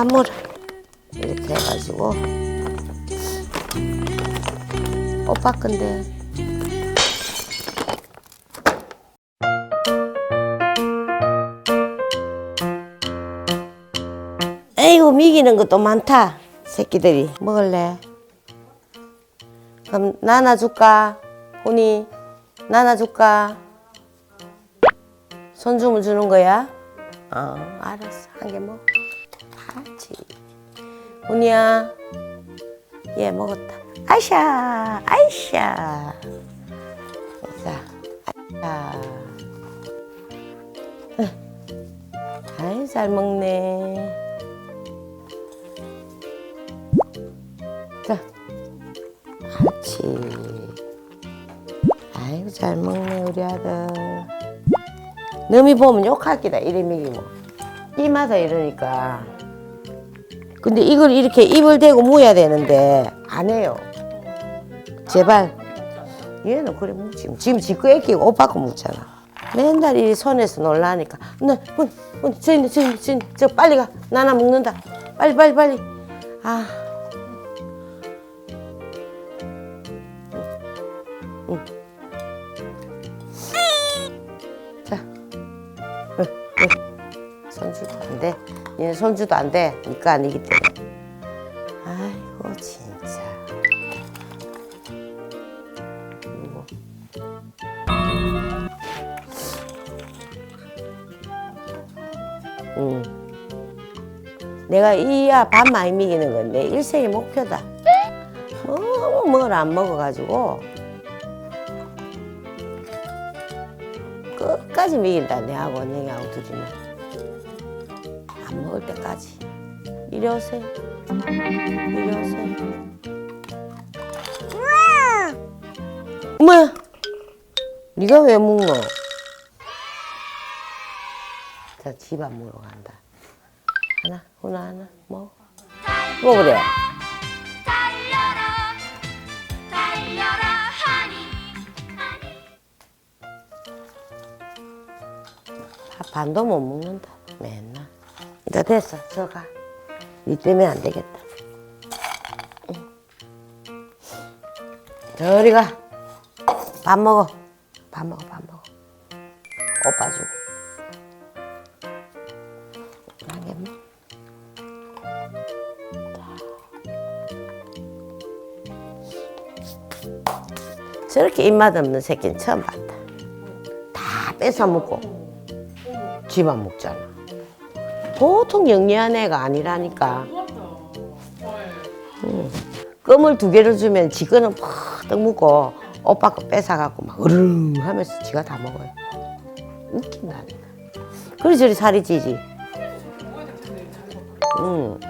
밥 먹어. 이렇게 해가지고. 오빠 건데. 에이구, 미기는 것도 많다. 새끼들이. 먹을래? 그럼 나눠줄까? 혼이 나눠줄까? 손 주면 주는 거야? 어, 알았어. 한 개 먹어. 알았지. 훈이야. 얘 먹었다. 아이샤, 아이샤. 자, 아이샤. 아이, 잘 먹네. 자, 그렇지. 아이고, 잘 먹네, 우리 아들. 너미 보면 욕할 기다, 이름이 뭐. 이마다 이러니까. 근데 이걸 이렇게 입을 대고 모여야 되는데, 안 해요. 제발. 얘는 그래 묻지. 지금 지거 애끼고 오빠 거 묻잖아. 맨날 이 손에서 놀라니까. 나, 훈, 훈, 저, 저, 저, 저, 빨리 가. 나나 먹는다. 빨리, 빨리, 빨리. 아. 응. 자. 응, 응. 손주도 안 돼. 얘는 손주도 안 돼. 니가 아니기 때문에. 아이고, 진짜. 이거. 응. 내가 이야 밥 많이 먹이는 건 내 일생의 목표다. 너무 뭘 안 먹어가지고 끝까지 먹인다 내하고 내하고 둘이는 안 먹을 때까지 이리 오세요. 이리 오세요. 엄마야, 네가 왜 먹노? 자, 집 안 먹으러 간다. 하나, 하나, 하나, 먹어. 달려라 달려라 하니 밥 반도 못 먹는다. 맨날. 이제 됐어. 저 가. 니 때문에 안 되겠다. 응. 저리 가. 밥 먹어. 밥 먹어, 밥 먹어. 오빠 주고. 자. 저렇게 입맛 없는 새끼는 처음 봤다. 다 뺏어 먹고. 집안 먹잖아. 보통 영리한 애가 아니라니까. 응. 껌을 두 개를 주면 지 거는 팍떡 먹고 오빠 거 뺏어갖고 막 으르릉 하면서 지가 다 먹어요. 웃긴다니까. 그래 저리 살이 찌지. 응.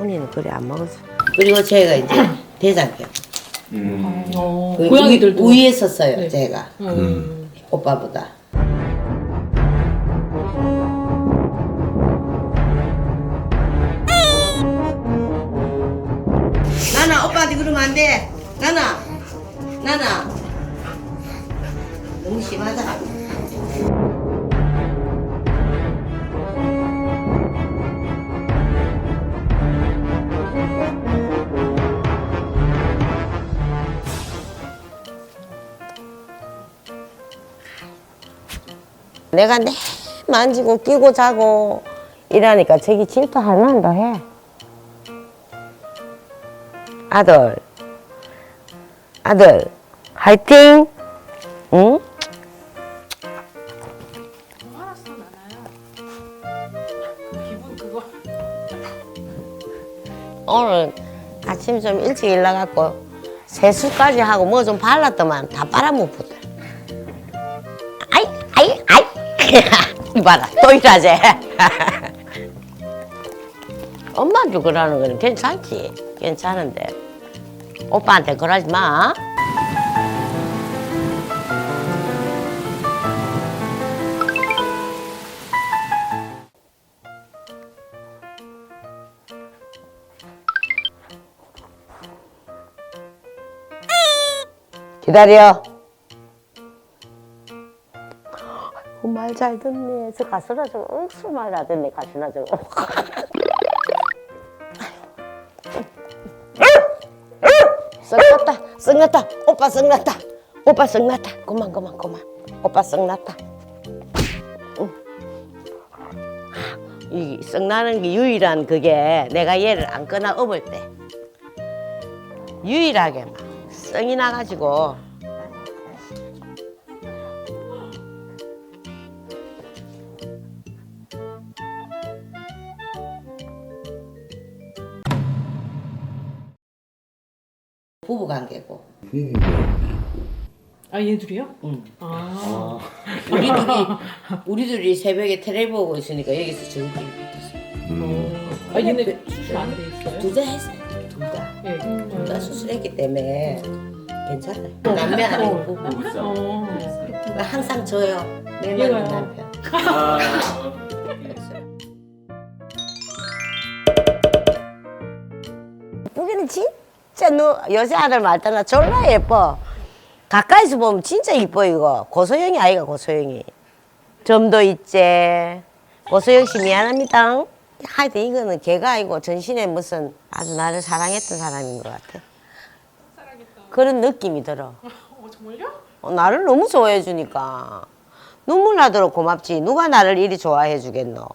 언니는 그래 안 먹었어. 그리고 제가 이제 대장병. 어, 그 고양이들도 위- 위에 섰어요, 네. 제가. 음. 오빠보다. 나나 오빠한테 그러면 안 돼. 나나, 나나. 너무 심하다. 내가 내 만지고 끼고 자고 이러니까 저기 질투 할만도 해. 아들, 아들, 화이팅! 응? 오늘 아침 좀 일찍 일어나갖고 세수까지 하고 뭐 좀 발랐더만 다 빨아먹었다. 아이, 아이, 아이. 이봐라, 또 이러지. 엄마한테 그러는 거는 괜찮지. 괜찮은데. 오빠한테 그러지 마. 기다려. 어, 말잘 듣네. 저 가수나 저거 엄청 많이 하던데 가수나 저 썩났다, 썩났다. 오빠 썩났다. 오빠 썩났다. 그만, 그만, 그만. 오빠 썩났다. 응. 이 썩나는 게 유일한 그게 내가 얘를 안 끊어 업을 때 유일하게 막 썩이 나가지고 부부 관계고 아 얘들이요? 응. 아. 우리 둘이 우리 둘이 새벽에 텔레비 보고 있으니까 여기서 전기 붙었어. 아 얘네 수술 안 돼 있어요? 둘다 했어요. 둘 다. 예. 둘 다 수술했기 때문에 괜찮아요. 남매 아니고 부부. 어. 항상 저요. 내 얘가요? 맞는 남편. 여 진짜 너 여자 아들 말따나 졸라 예뻐. 가까이서 보면 진짜 이뻐 이거. 고소영이 아이가 고소영이. 점도 있지. 고소영 씨 미안합니다. 하여튼 이거는 걔가 아니고 전신에 무슨 아주 나를 사랑했던 사람인 것 같아. 그런 느낌이 들어. 어 정말요? 어, 나를 너무 좋아해 주니까 눈물 나도록 고맙지 누가 나를 이리 좋아해 주겠노